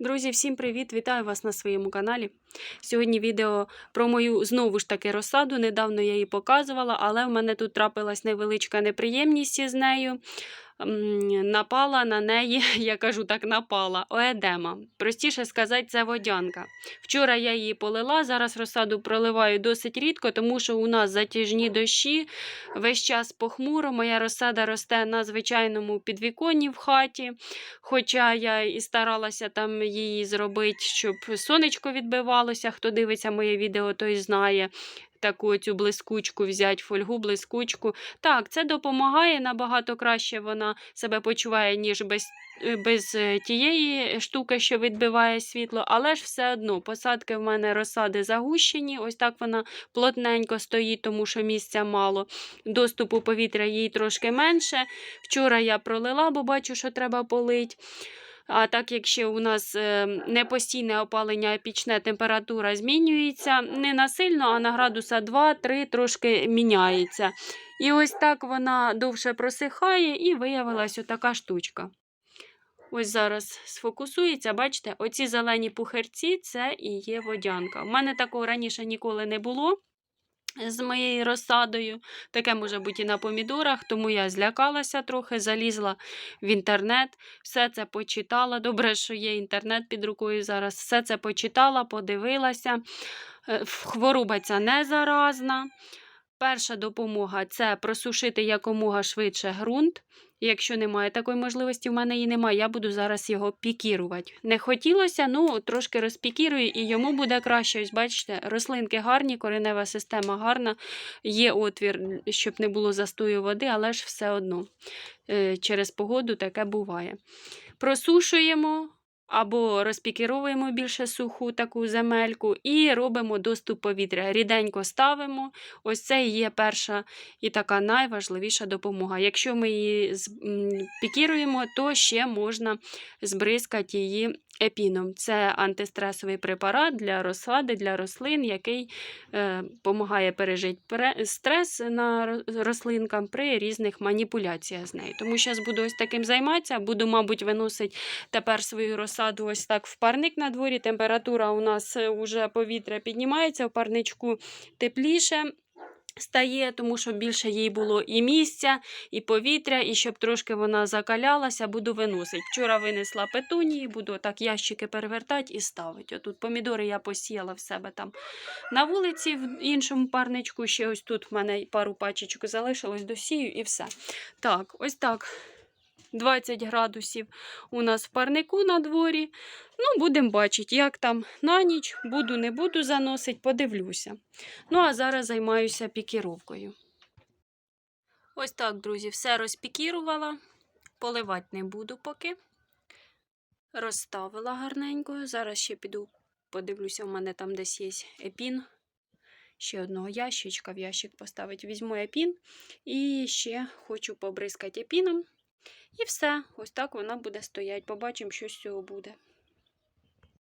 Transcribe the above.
Друзі, всім привіт! Вітаю вас на своєму каналі. Сьогодні відео про мою знову ж таки розсаду. Недавно я її показувала, але в мене тут трапилась невеличка неприємність із нею. Напала на неї, я кажу так, напала оедема. Простіше сказати, це водянка. Вчора я її полила, зараз розсаду проливаю досить рідко, тому що у нас затяжні дощі, весь час похмуро. Моя розсада росте на звичайному підвіконні в хаті. Хоча я і старалася там її зробити, щоб сонечко відбивалося. Хто дивиться моє відео, той знає. Таку цю блискучку взяти, фольгу, блискучку. Так, це допомагає набагато краще вона себе почуває, ніж без, е, без е, тієї штуки, що відбиває світло. Але ж все одно посадки в мене розсади загущені. Ось так вона плотненько стоїть, тому що місця мало. Доступу повітря їй трошки менше. Вчора я пролила, бо бачу, що треба полить. А так як ще у нас е, не постійне опалення, а пічне температура змінюється не на сильно, а на градуса 2-3 трошки міняється. І ось так вона довше просихає і виявилась отака штучка. Ось зараз сфокусується, бачите, оці зелені пухарці це і є водянка. У мене такого раніше ніколи не було з моєю розсадою. Таке може бути і на помідорах, тому я злякалася трохи, залізла в інтернет, все це почитала. Добре, що є інтернет під рукою зараз. Все це почитала, подивилася. Е, Хвороба ця не заразна. Перша допомога це просушити якомога швидше ґрунт. Якщо немає такої можливості, в мене її немає, я буду зараз його пікірувати. Не хотілося, ну трошки розпікірую, і йому буде краще. Ось бачите, рослинки гарні, коренева система гарна, є отвір, щоб не було застою води, але ж все одно е, через погоду таке буває. Просушуємо. Або розпікіровуємо більше суху таку земельку і робимо доступ повітря. Ріденько ставимо. Ось це і є перша і така найважливіша допомога. Якщо ми її пікіруємо, то ще можна збризкати її епіном. Це антистресовий препарат для розсади, для рослин, який допомагає пережити стрес на рослинкам при різних маніпуляціях з нею. Тому зараз буду ось таким займатися, буду, мабуть, виносити тепер свою розсаду ось так в парник на дворі. Температура у нас вже повітря піднімається, в парничку тепліше. Стає, тому що більше їй було і місця, і повітря, і щоб трошки вона закалялася, буду виносити. Вчора винесла петунії, буду так ящики перевертати і ставити. Отут помідори я посіяла в себе там на вулиці, в іншому парничку. Ще ось тут в мене пару пачечок залишилось, досію і все. Так, ось так. 20 градусів у нас в парнику на дворі. Ну, будемо бачити, як там на ніч буду, не буду заносити, подивлюся. Ну, а зараз займаюся пікіровкою. Ось так, друзі, все розпікірувала. Поливати не буду поки. Розставила гарненько. Зараз ще піду, подивлюся, у мене там десь є епін. Ще одного ящичка в ящик поставити. Візьму епін і ще хочу побризкати епіном. І все, ось так вона буде стояти. Побачимо, що з цього буде.